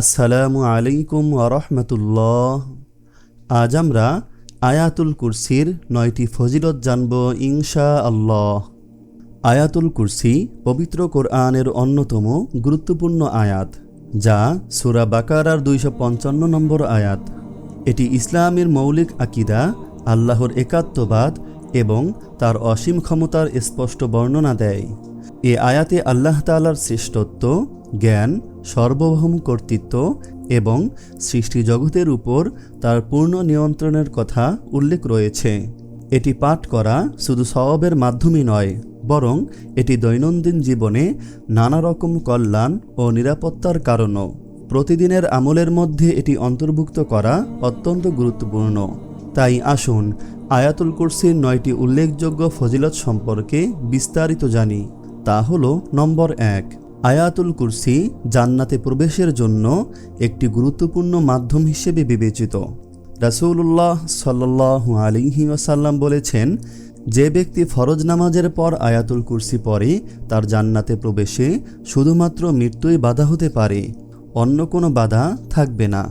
আসসালামু আলাইকুম আরহামতুল্লাহ আজ আমরা আয়াতুল কুরসির নয়টি ফজিলত জানব ইনশা আল্লাহ আয়াতুল কুরসি পবিত্র কোরআনের অন্যতম গুরুত্বপূর্ণ আয়াত, যা সুরা বাকারার দুইশো পঞ্চান্ন নম্বর আয়াত। এটি ইসলামের মৌলিক আকিদা, আল্লাহর একাত্মবাদ এবং তার অসীম ক্ষমতার স্পষ্ট বর্ণনা দেয়। এ আয়াতে আল্লাহ তালার শ্রেষ্ঠত্ব, জ্ঞান সর্বভৌম কর্তৃত্ব এবং সৃষ্টি জগতের উপর তার পূর্ণ নিয়ন্ত্রণের কথা উল্লেখ রয়েছে। এটি পাঠ করা শুধু সওয়াবের মাধ্যমে নয়, বরং এটি দৈনন্দিন জীবনে নানা রকম কল্যাণ ও নিরাপত্তার কারণও। প্রতিদিনের আমলের মধ্যে এটি অন্তর্ভুক্ত করা অত্যন্ত গুরুত্বপূর্ণ। তাই আসুন আয়াতুল কুরসির নয়টি উল্লেখযোগ্য ফজিলত সম্পর্কে বিস্তারিত জানি। তা হল নম্বর এক। আয়াতুল কুরসি জান্নাতে প্রবেশের জন্য একটি গুরুত্বপূর্ণ মাধ্যম হিসেবে বিবেচিত। রাসূলুল্লাহ সাল্লাহ আলিহি ওসাল্লাম বলেছেন, যে ব্যক্তি ফরজ নামাজের পর আয়াতুল কুরসি পরে তার জান্নাতে প্রবেশে শুধুমাত্র মৃত্যুই বাধা হতে পারে, অন্য কোনো বাধা থাকবে না।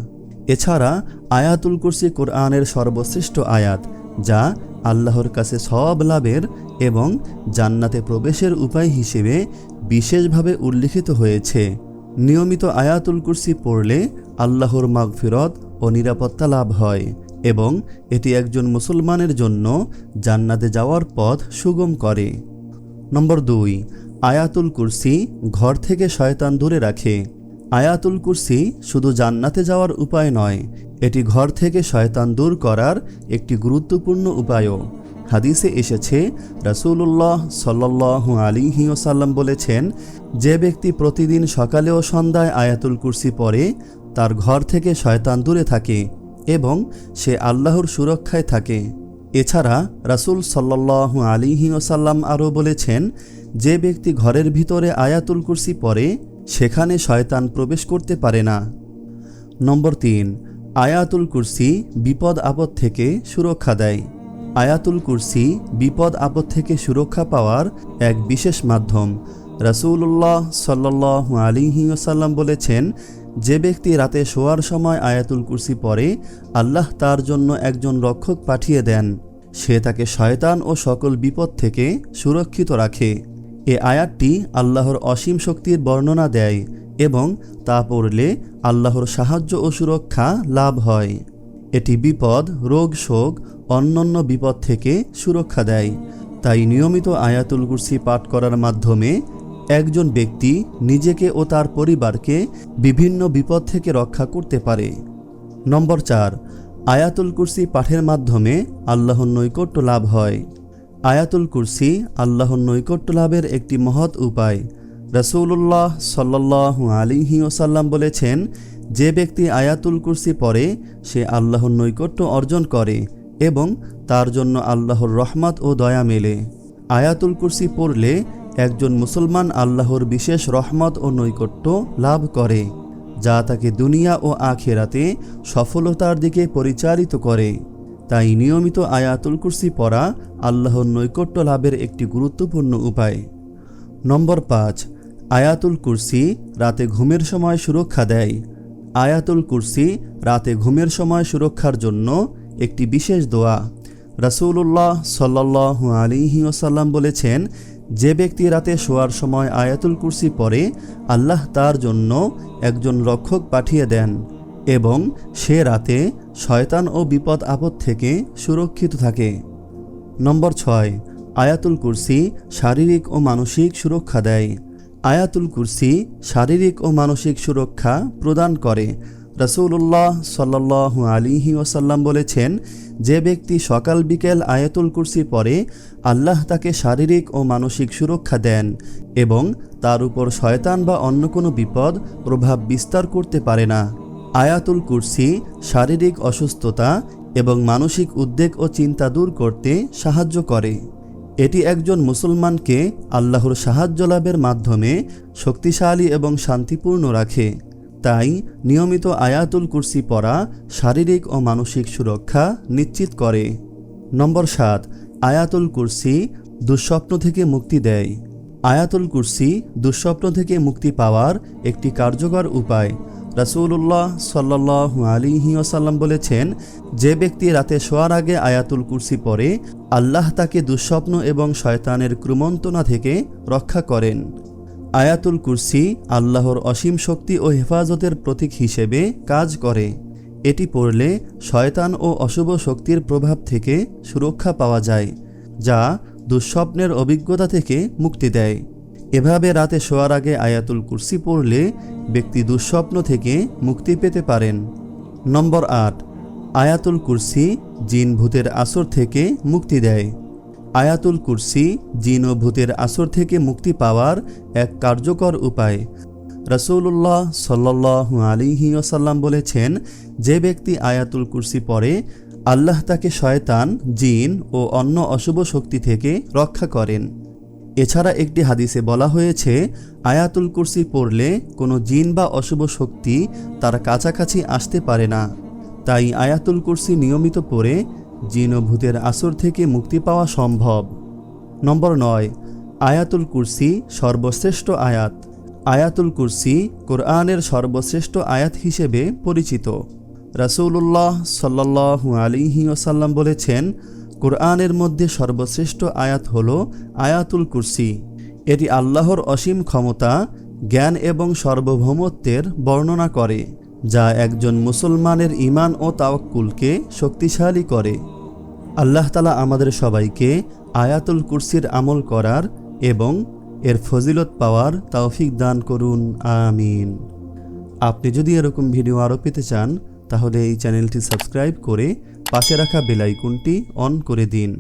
এছাড়া আয়াতুল কুরসি কোরআনের সর্বশ্রেষ্ঠ আয়াত, যা আল্লাহর কাছে সব লাভের এবং জান্নাতে প্রবেশের উপায় হিসেবে বিশেষভাবে উল্লিখিত হয়েছে। নিয়মিত আয়াতুল কুরসি পড়লে আল্লাহর মাগফিরত ও নিরাপত্তা লাভ হয় এবং এটি একজন মুসলমানের জন্য জান্নাতে যাওয়ার পথ সুগম করে। নম্বর দুই, আয়াতুল কুরসি ঘর থেকে শয়তান দূরে রাখে। আয়াতুল কুরসি শুধু জান্নাতে যাওয়ার উপায় নয় এটি ঘর থেকে শয়তান দূর করার একটি গুরুত্বপূর্ণ উপায়ও। হাদিসে এসেছে, রাসূলুল্লাহ সাল্লাল্লাহু আলিহি ওসাল্লাম বলেছেন, যে ব্যক্তি প্রতিদিন সকালে ও সন্ধ্যায় আয়াতুল কুরসি পড়ে, তার ঘর থেকে শয়তান দূরে থাকে এবং সে আল্লাহর সুরক্ষায় থাকে। এছাড়া রাসূল সাল্লাল্লাহু আলিহি ওসাল্লাম আরও বলেছেন, যে ব্যক্তি ঘরের ভিতরে আয়াতুল কুরসি পড়ে, সেখানে শয়তান প্রবেশ করতে পারে না। নম্বর তিন আয়াতুল কুরসি বিপদ আপদ থেকে সুরক্ষা দেয়। আয়াতুল কুরসি বিপদ আপদ থেকে সুরক্ষা পাওয়ার এক বিশেষ মাধ্যম। রাসূলুল্লাহ সাল্লাহ আলিহি ওসাল্লাম বলেছেন, যে ব্যক্তি রাতে শোয়ার সময় আয়াতুল কুরসি পড়ে, আল্লাহ তার জন্য একজন রক্ষক পাঠিয়ে দেন। সে তাকে শয়তান ও সকল বিপদ থেকে সুরক্ষিত রাখে। এ আয়াতটি আল্লাহর অসীম শক্তির বর্ণনা দেয়। এবং তা পড়লে আল্লাহর সাহায্য ও সুরক্ষা লাভ হয়। এটি বিপদ, রোগ, শোক, অন্যান্য বিপদ থেকে সুরক্ষা দেয়। তাই নিয়মিত আয়াতুল কুরসি পাঠ করার মাধ্যমে একজন ব্যক্তি নিজেকে ও তার পরিবারকে বিভিন্ন বিপদ থেকে রক্ষা করতে পারে। নম্বর চার, আয়াতুল কুরসি পাঠের মাধ্যমে আল্লাহর নৈকট্য লাভ হয়। আয়াতুল কুরসি আল্লাহর নৈকট্য লাভের একটি মহৎ উপায়। রসৌল্লাহ সাল্লাহু আলিহি ওসাল্লাম বলেছেন, যে ব্যক্তি আয়াতুল কুরসি পড়ে, সে আল্লাহর নৈকট্য অর্জন করে এবং তার জন্য আল্লাহর রহমত ও দয়া মেলে। আয়াতুল কুরসি পড়লে একজন মুসলমান আল্লাহর বিশেষ রহমত ও নৈকট্য লাভ করে, যা তাকে দুনিয়া ও আখেরাতে সফলতার দিকে পরিচালিত করে। তাই নিয়মিত আয়াতুল কুরসি পড়া আল্লাহর নৈকট্য লাভের একটি গুরুত্বপূর্ণ উপায়। নম্বর পাঁচ আয়াতুল কুরসি রাতে ঘুমের সময় সুরক্ষা দেয়। আয়াতুল কুরসি রাতে ঘুমের সময় সুরক্ষার জন্য একটি বিশেষ দোয়া। রাসূলুল্লাহ সাল্লাহু আলিহি ওসাল্লাম বলেছেন, যে ব্যক্তি রাতে শোয়ার সময় আয়াতুল কুরসি পরে আল্লাহ তার জন্য একজন রক্ষক পাঠিয়ে দেন এবং সে রাতে শয়তান ও বিপদ আপদ থেকে সুরক্ষিত থাকে। নম্বর ছয়, আয়াতুল কুরসি শারীরিক ও মানসিক সুরক্ষা দেয়। আয়াতুল কুরসি শারীরিক ও মানসিক সুরক্ষা প্রদান করে। রসৌল্লাহ সাল্লাহ আলিহি ওসাল্লাম বলেছেন, যে ব্যক্তি সকাল বিকেল আয়াতুল কুরসি পরে আল্লাহ তাকে শারীরিক ও মানসিক সুরক্ষা দেন এবং তার উপর শয়তান বা অন্য কোনো বিপদ প্রভাব বিস্তার করতে পারে না। আয়াতুল কুরসি শারীরিক অসুস্থতা এবং মানসিক উদ্বেগ ও চিন্তা দূর করতে সাহায্য করে। এটি একজন মুসলমানকে আল্লাহর সাহায্য লাভের মাধ্যমে শক্তিশালী এবং শান্তিপূর্ণ রাখে। তাই নিয়মিত আয়াতুল কুরসি পড়া শারীরিক ও মানসিক সুরক্ষা নিশ্চিত করে। নম্বর সাত, আয়াতুল কুরসি দুঃস্বপ্ন থেকে মুক্তি দেয়। আয়াতুল কুরসি দুঃস্বপ্ন থেকে মুক্তি পাওয়ার একটি কার্যকর উপায়। রাসূলুল্লাহ সাল্লাহ আলিহি ওসাল্লাম বলেছেন, যে ব্যক্তি রাতে শোয়ার আগে আয়াতুল কুরসি পরে আল্লাহ তাকে দুঃস্বপ্ন এবং শয়তানের ক্রমন্তনা থেকে রক্ষা করেন। আয়াতুল কুরসি আল্লাহর অসীম শক্তি ও হেফাজতের প্রতীক হিসেবে কাজ করে। এটি পড়লে শয়তান ও অশুভ শক্তির প্রভাব থেকে সুরক্ষা পাওয়া যায়, যা দুঃস্বপ্নের অভিজ্ঞতা থেকে মুক্তি দেয়। এভাবে রাতে শোয়ার আগে আয়াতুল কুরসি পড়লে ব্যক্তি দুঃস্বপ্ন থেকে মুক্তি পেতে পারেন। নম্বর আট, আয়াতুল কুরসি জিন ভূতের আসর থেকে মুক্তি দেয়। আয়াতুল কুরসি জিন ও ভূতের আসর থেকে মুক্তি পাওয়ার এক কার্যকর উপায়। রসৌল্লাহ সাল্লু আলিহি ওসাল্লাম বলেছেন, যে ব্যক্তি আয়াতুল কুরসি পড়ে, আল্লাহ তাকে শয়তান, জিন ও অন্য অশুভ শক্তি থেকে রক্ষা করেন। এছাড়া একটি হাদিসে বলা হয়েছে, আয়াতুল কুরসি পড়লে কোনো জিন বা অশুভ শক্তি তার কাছাকাছি আসতে পারে না। তাই আয়াতুল কুরসি নিয়মিত পড়ে জিন ও ভূতের আসর থেকে মুক্তি পাওয়া সম্ভব। নম্বর নয়, আয়াতুল কুরসি সর্বশ্রেষ্ঠ আয়াত। আয়াতুল কুরসি কোরআনের সর্বশ্রেষ্ঠ আয়াত হিসেবে পরিচিত। রাসূলুল্লাহ সাল্লাল্লাহু আলিহি ওসাল্লাম বলেছেন কোরআনের মধ্যে সর্বশ্রেষ্ঠ আয়াত হল আয়াতুল কুরসি। এটি আল্লাহর অসীম ক্ষমতা, জ্ঞান এবং সার্বভৌমত্বের বর্ণনা করে, যা একজন মুসলমানের ঈমান ও তাওয়াক্কুলকে শক্তিশালী করে। আল্লাহ তালা আমাদের সবাইকে আয়াতুল কুরসির আমল করার এবং এর ফজিলত পাওয়ার তৌফিক দান করুন। আমিন। আপনি যদি এরকম ভিডিও আরও পেতে চান, তাহলে এই চ্যানেলটি সাবস্ক্রাইব করে পাশে রাখা বেলাইকনটি অন করে দিন।